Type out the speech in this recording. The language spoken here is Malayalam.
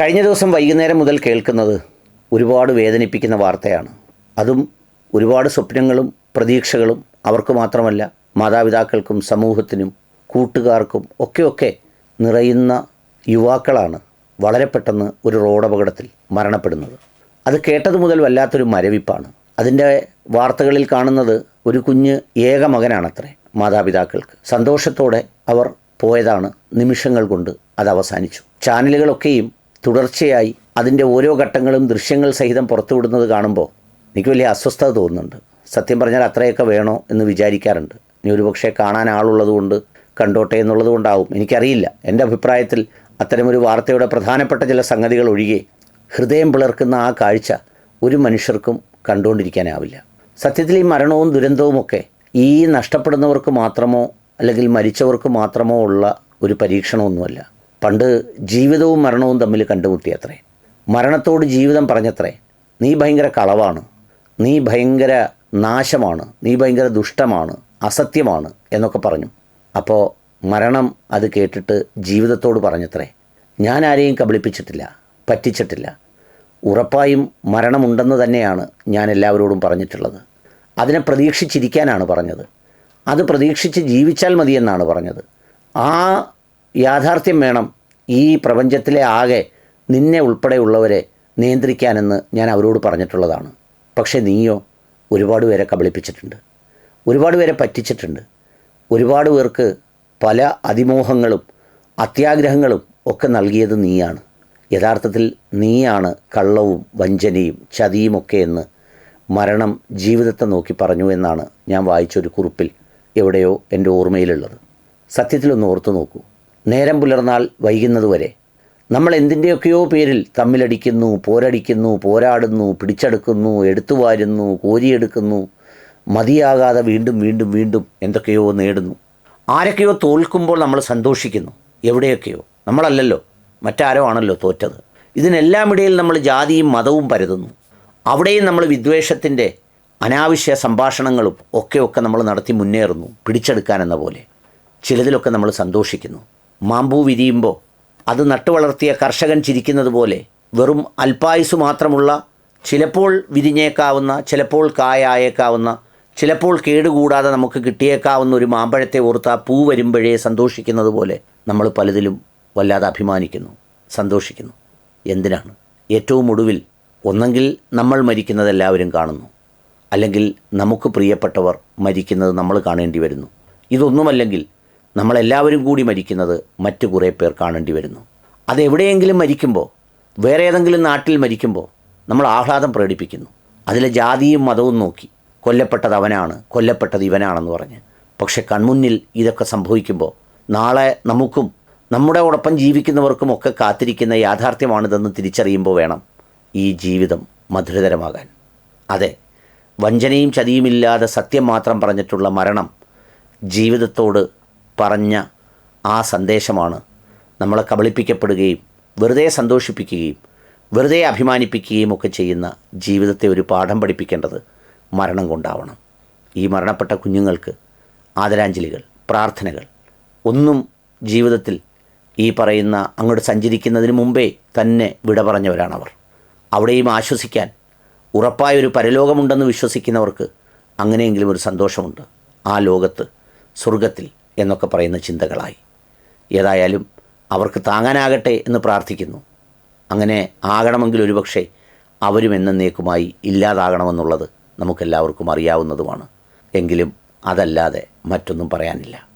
കഴിഞ്ഞ ദിവസം വൈകുന്നേരം മുതൽ കേൾക്കുന്നത് ഒരുപാട് വേദനിപ്പിക്കുന്ന വാർത്തയാണ്. അതും ഒരുപാട് സ്വപ്നങ്ങളും പ്രതീക്ഷകളും അവർക്ക് മാത്രമല്ല മാതാപിതാക്കൾക്കും സമൂഹത്തിനും കൂട്ടുകാർക്കും ഒക്കെയൊക്കെ നിറയുന്ന യുവാക്കളാണ് വളരെ പെട്ടെന്ന് ഒരു റോഡപകടത്തിൽ മരണപ്പെടുന്നത്. അത് കേട്ടത് മുതൽ വല്ലാത്തൊരു മരവിപ്പാണ്. അതിന്റെ വാർത്തകളിൽ കാണുന്നത് ഒരു കുഞ്ഞ് ഏക മകനാണത്രേ മാതാപിതാക്കൾക്ക്. സന്തോഷത്തോടെ അവർ പോയതാണ് നിമിഷങ്ങൾ കൊണ്ട് അത് അവസാനിച്ചു. ചാനലുകളൊക്കെയും തുടർച്ചയായി അതിന്റെ ഓരോ ഘട്ടങ്ങളും ദൃശ്യങ്ങൾ സഹിതം പുറത്തുവിടുന്നത് കാണുമ്പോൾ എനിക്ക് വലിയ അസ്വസ്ഥത തോന്നുന്നുണ്ട്. സത്യം പറഞ്ഞാൽ അത്രയൊക്കെ വേണോ എന്ന് വിചാരിക്കാറുണ്ട്. ഇനി ഒരുപക്ഷെ കാണാൻ ആളുള്ളത് കൊണ്ട് കണ്ടോട്ടെ എന്നുള്ളത് കൊണ്ടാവും. എനിക്കറിയില്ല. എന്റെ അഭിപ്രായത്തിൽ അത്തരമൊരു വാർത്തയുടെ പ്രധാനപ്പെട്ട ചില സംഗതികൾ ഒഴികെ ഹൃദയം പിളർക്കുന്ന ആ കാഴ്ച ഒരു മനുഷ്യർക്കും കണ്ടുകൊണ്ടിരിക്കാനാവില്ല. സത്യത്തിൽ ഈ മരണവും ദുരന്തവും ഒക്കെ ഈ നഷ്ടപ്പെടുന്നവർക്ക് മാത്രമോ അല്ലെങ്കിൽ മരിച്ചവർക്ക് മാത്രമോ ഉള്ള ഒരു പരീക്ഷണമൊന്നുമല്ല. പണ്ട് ജീവിതവും മരണവും തമ്മിൽ കണ്ടുമുട്ടിയത്രേ മരണത്തോട് ജീവിതം പറഞ്ഞത്രേ. നീ ഭയങ്കര കളവാണ്. നീ ഭയങ്കര നാശമാണ്. നീ ഭയങ്കര ദുഷ്ടമാണ്. അസത്യമാണ് എന്നൊക്കെ പറഞ്ഞു. അപ്പോൾ മരണം അത് കേട്ടിട്ട് ജീവിതത്തോട് പറഞ്ഞത്രേ. ഞാൻ ആരെയും കബളിപ്പിച്ചിട്ടില്ല പറ്റിച്ചിട്ടില്ല. ഉറപ്പായും മരണമുണ്ടെന്ന് തന്നെയാണ് ഞാൻ എല്ലാവരോടും പറഞ്ഞിട്ടുള്ളത്. അതിനെ പ്രതീക്ഷിച്ചിരിക്കാനാണ് പറഞ്ഞത്. അത് പ്രതീക്ഷിച്ച് ജീവിച്ചാൽ മതിയെന്നാണ് പറഞ്ഞത്. ആ യാഥാർത്ഥ്യം വേണം ഈ പ്രപഞ്ചത്തിലെ ആകെ നിന്നെ ഉൾപ്പെടെയുള്ളവരെ നിയന്ത്രിക്കാനെന്ന് ഞാൻ അവരോട് പറഞ്ഞിട്ടുള്ളതാണ്. പക്ഷേ നീയോ ഒരുപാട് പേരെ കബളിപ്പിച്ചിട്ടുണ്ട്. ഒരുപാട് പേരെ പറ്റിച്ചിട്ടുണ്ട്. ഒരുപാട് പേർക്ക് പല അതിമോഹങ്ങളും അത്യാഗ്രഹങ്ങളും ഒക്കെ നൽകിയത് നീയാണ്. യഥാർത്ഥത്തിൽ നീയാണ് കള്ളവും വഞ്ചനയും ചതിയുമൊക്കെ എന്ന് മരണം ജീവിതത്തെ നോക്കി പറഞ്ഞു എന്നാണ് ഞാൻ വായിച്ചൊരു കുറിപ്പിൽ എവിടെയോ എന്റെ ഓർമ്മയിലുള്ളത്. സത്യത്തിലൊന്ന് ഓർത്തു നോക്കൂ. നേരം പുലർന്നാൽ വൈകുന്നതുവരെ നമ്മൾ എന്തിന്റെയൊക്കെയോ പേരിൽ തമ്മിലടിക്കുന്നു പോരടിക്കുന്നു പോരാടുന്നു പിടിച്ചെടുക്കുന്നു എടുത്തുവാരുന്നു കോരിയെടുക്കുന്നു മതിയാകാതെ വീണ്ടും വീണ്ടും വീണ്ടും എന്തൊക്കെയോ നേടുന്നു. ആരൊക്കെയോ തോൽക്കുമ്പോൾ നമ്മൾ സന്തോഷിക്കുന്നു. എവിടെയൊക്കെയോ. നമ്മളല്ലല്ലോ. മറ്റാരോ ആണല്ലോ തോറ്റത്. ഇതിനെല്ലാം ഇടയിൽ നമ്മൾ ജാതിയും മതവും പരതുന്നു. അവിടെയും നമ്മൾ വിദ്വേഷത്തിന്റെ അനാവശ്യ സംഭാഷണങ്ങളും ഒക്കെ ഒക്കെ നമ്മൾ നടത്തി മുന്നേറുന്നു പിടിച്ചെടുക്കാനെന്ന പോലെ. ചിലതിലൊക്കെ നമ്മൾ സന്തോഷിക്കുന്നു. മാമ്പൂ വിരിയുമ്പോൾ അത് നട്ടുവളർത്തിയ കർഷകൻ ചിരിക്കുന്നത് പോലെ വെറും അൽപായുസ് മാത്രമുള്ള ചിലപ്പോൾ വിരിഞ്ഞേക്കാവുന്ന ചിലപ്പോൾ കായായേക്കാവുന്ന ചിലപ്പോൾ കേടുകൂടാതെ നമുക്ക് കിട്ടിയേക്കാവുന്ന ഒരു മാമ്പഴത്തെ ഓർത്ത് ആ പൂ വരുമ്പോഴേ സന്തോഷിക്കുന്നത് പോലെ നമ്മൾ പലതിലും വല്ലാതെ അഭിമാനിക്കുന്നു സന്തോഷിക്കുന്നു. എന്തിനാണ്? ഏറ്റവും ഒടുവിൽ ഒന്നെങ്കിൽ നമ്മൾ മരിക്കുന്നത് എല്ലാവരും കാണുന്നു. അല്ലെങ്കിൽ നമുക്ക് പ്രിയപ്പെട്ടവർ മരിക്കുന്നത് നമ്മൾ കാണേണ്ടി വരുന്നു. ഇതൊന്നുമല്ലെങ്കിൽ നമ്മളെല്ലാവരും കൂടി മരിക്കുന്നത് മറ്റു കുറേ പേർ കാണേണ്ടി വരുന്നു. അതെവിടെയെങ്കിലും മരിക്കുമ്പോൾ വേറെ ഏതെങ്കിലും നാട്ടിൽ മരിക്കുമ്പോൾ നമ്മൾ ആഹ്ലാദം പ്രകടിപ്പിക്കുന്നു. അതിലെ ജാതിയും മതവും നോക്കി കൊല്ലപ്പെട്ടത് അവനാണ് കൊല്ലപ്പെട്ടത് ഇവനാണെന്ന് പറഞ്ഞ്. പക്ഷെ കൺമുന്നിൽ ഇതൊക്കെ സംഭവിക്കുമ്പോൾ നാളെ നമുക്കും നമ്മുടെ ഒടൊപ്പം ജീവിക്കുന്നവർക്കും ഒക്കെ കാത്തിരിക്കുന്ന യാഥാർത്ഥ്യമാണിതെന്ന് തിരിച്ചറിയുമ്പോൾ വേണം ഈ ജീവിതം മധുരതരമാകാൻ. അതെ വഞ്ചനയും ചതിയുമില്ലാതെ സത്യം മാത്രം പറഞ്ഞിട്ടുള്ള മരണം ജീവിതത്തോട് പറഞ്ഞ ആ സന്ദേശമാണ് നമ്മളെ കബളിപ്പിക്കപ്പെടുകയും വെറുതെ സന്തോഷിപ്പിക്കുകയും വെറുതെ അഭിമാനിപ്പിക്കുകയും ഒക്കെ ചെയ്യുന്ന ജീവിതത്തെ ഒരു പാഠം പഠിപ്പിക്കേണ്ടത് മരണം കൊണ്ടാവണം. ഈ മരണപ്പെട്ട കുഞ്ഞുങ്ങൾക്ക് ആദരാഞ്ജലികൾ പ്രാർത്ഥനകൾ. ഒന്നും ജീവിതത്തിൽ ഈ പറയുന്ന അങ്ങോട്ട് സഞ്ചരിക്കുന്നതിന് മുമ്പേ തന്നെ വിട പറഞ്ഞവരാണവർ. അവിടെയും ആശ്വസിക്കാൻ ഉറപ്പായൊരു പരലോകമുണ്ടെന്ന് വിശ്വസിക്കുന്നവർക്ക് അങ്ങനെയെങ്കിലും ഒരു സന്തോഷമുണ്ട്. ആ ലോകത്ത് സ്വർഗത്തിൽ എന്നൊക്കെ പറയുന്ന ചിന്തകളായി. ഏതായാലും അവർക്ക് താങ്ങാനാകട്ടെ എന്ന് പ്രാർത്ഥിക്കുന്നു. അങ്ങനെ ആകണമെങ്കിൽ ഒരുപക്ഷെ അവരും എന്നേക്കുമായി ഇല്ലാതാകണമെന്നുള്ളത് നമുക്കെല്ലാവർക്കും അറിയാവുന്നതുമാണ്. എങ്കിലും അതല്ലാതെ മറ്റൊന്നും പറയാനില്ല.